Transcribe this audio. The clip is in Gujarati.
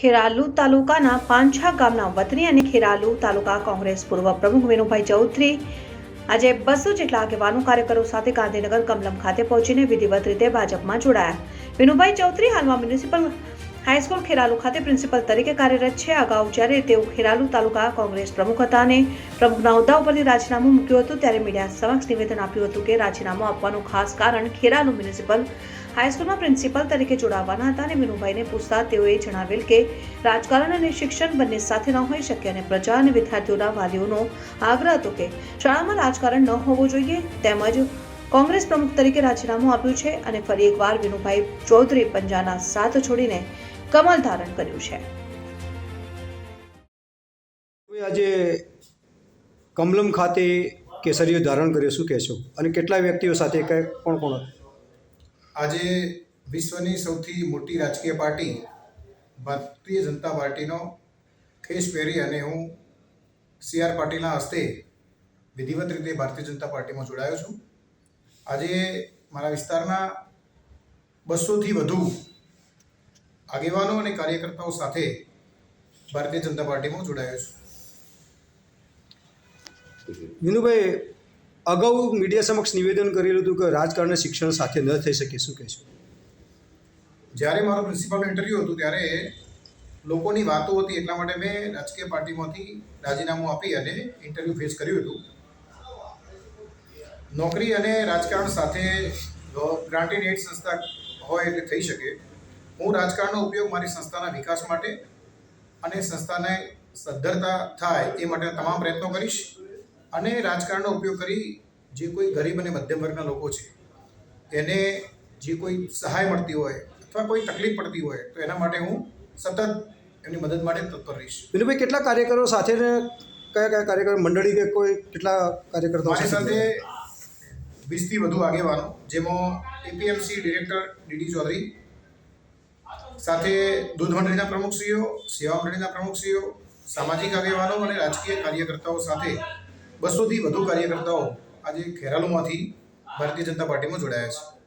ખેરાલુ તાલુકાના પાંછા ગામના વતની અને ખેરાલુ તાલુકા કોંગ્રેસ પૂર્વ પ્રમુખ વિનુભાઈ ચૌધરી આજે બસો જેટલા આગેવાનો કાર્યકરો સાથે ગાંધીનગર કમલમ ખાતે પહોંચીને વિધિવત રીતે ભાજપમાં જોડાયા. વિનુભાઈ ચૌધરી હાલમાં મ્યુનિસિપલ હાઈસ્કૂલ ખેરાલુ ખાતે પ્રિન્સિપલ તરીકે કાર્યરત છે. અગાઉ જ્યારે તેઓ ખેરાલુ તાલુકા કોંગ્રેસ પ્રમુખ હતા અને પ્રમુખના હોદ્દા ઉપરથી રાજીનામું મૂક્યું હતું, ત્યારે મીડિયા સમક્ષ નિવેદન આપ્યું હતું કે રાજીનામું આપવાનું ખાસ કારણ ખેરાલુ મ્યુનિસિપલ હાઈસ્કૂલમાં પ્રિન્સિપલ તરીકે જોડાવાના હતા અને વિનુભાઈને પૂછતા તેઓએ જણાવેલ કે રાજકારણ અને શિક્ષણ બંને સાથે ન હોઈ શકે અને પ્રજા અને વિદ્યાર્થીઓના વાલીઓનો આગ્રહ હતો કે શાળામાં રાજકારણ ન હોવું જોઈએ, તેમજ કોંગ્રેસ પ્રમુખ તરીકે રાજીનામું આપ્યું છે અને ફરી એકવાર વિનુભાઈ ચૌધરી પંજાના સાથ છોડીને કમલ ધારણ કર્યું છે. આજે કમલમ ખાતે કેસરીઓ ધારણ કર્યો, શું કહેશો? અને કેટલા વ્યક્તિઓ સાથે કોણ કોણ આજે વિશ્વની સૌથી મોટી રાજકીય પાર્ટી ભારતીય જનતા પાર્ટીનો ખેસ પહેરી અને હું સી આર પાટીલના હસ્તે વિધિવત રીતે ભારતીય જનતા પાર્ટીમાં જોડાયો છું. આજે મારા વિસ્તારના બસોથી વધુ આગેવાનો અને કાર્યકર્તાઓ સાથે ભારતીય જનતા પાર્ટીમાં જોડાયો છું. વિનુભાઈ અગાઉ મીડિયા સમક્ષ નિવેદન કરેલું હતું કે રાજકારણ શિક્ષણ સાથે ન થઈ શકે, શું કહેશો? જ્યારે મારો પ્રિન્સિપાલનું ઇન્ટરવ્યૂ હતું ત્યારે લોકોની વાતો હતી એટલા માટે મેં રાજકીય પાર્ટીમાંથી રાજીનામું આપી અને ઇન્ટરવ્યૂ ફેસ કર્યું હતું. નોકરી અને રાજકારણ સાથે ગ્રાન્ટેડ એડ સંસ્થા હોય એટલે થઈ શકે. હું રાજકારણનો ઉપયોગ મારી સંસ્થાના વિકાસ માટે અને સંસ્થાને સદ્ધરતા થાય એ માટે તમામ પ્રયત્નો કરીશ. અને રાજકારણનો ઉપયોગ કરી જે કોઈ ગરીબ અને મધ્યમ વર્ગના લોકો છે એને જે કોઈ સહાય મળતી હોય અથવા કોઈ તકલીફ પડતી હોય તો એના માટે હું સતત એમની મદદ માટે તત્પર રહીશ. વિનુભાઈ કેટલા કાર્યકરો સાથે કયા કયા કાર્યકરો મંડળી કે કોઈ કેટલા કાર્યકર્તાઓ મારી સાથે? વીસથી વધુ આગેવાનો જેમાં એપીએમસી ડિરેક્ટર ડીડી ચૌધરી સાથે દૂધ મંડળીના પ્રમુખશ્રીઓ સેવા મંડળીના પ્રમુખશ્રીઓ સામાજિક આગેવાનો અને રાજકીય કાર્યકર્તાઓ સાથે બસોથી વધુ કાર્યકર્તાઓ આજે ખેરાલુમાંથી ભારતીય જનતા પાર્ટીમાં જોડાયા છે.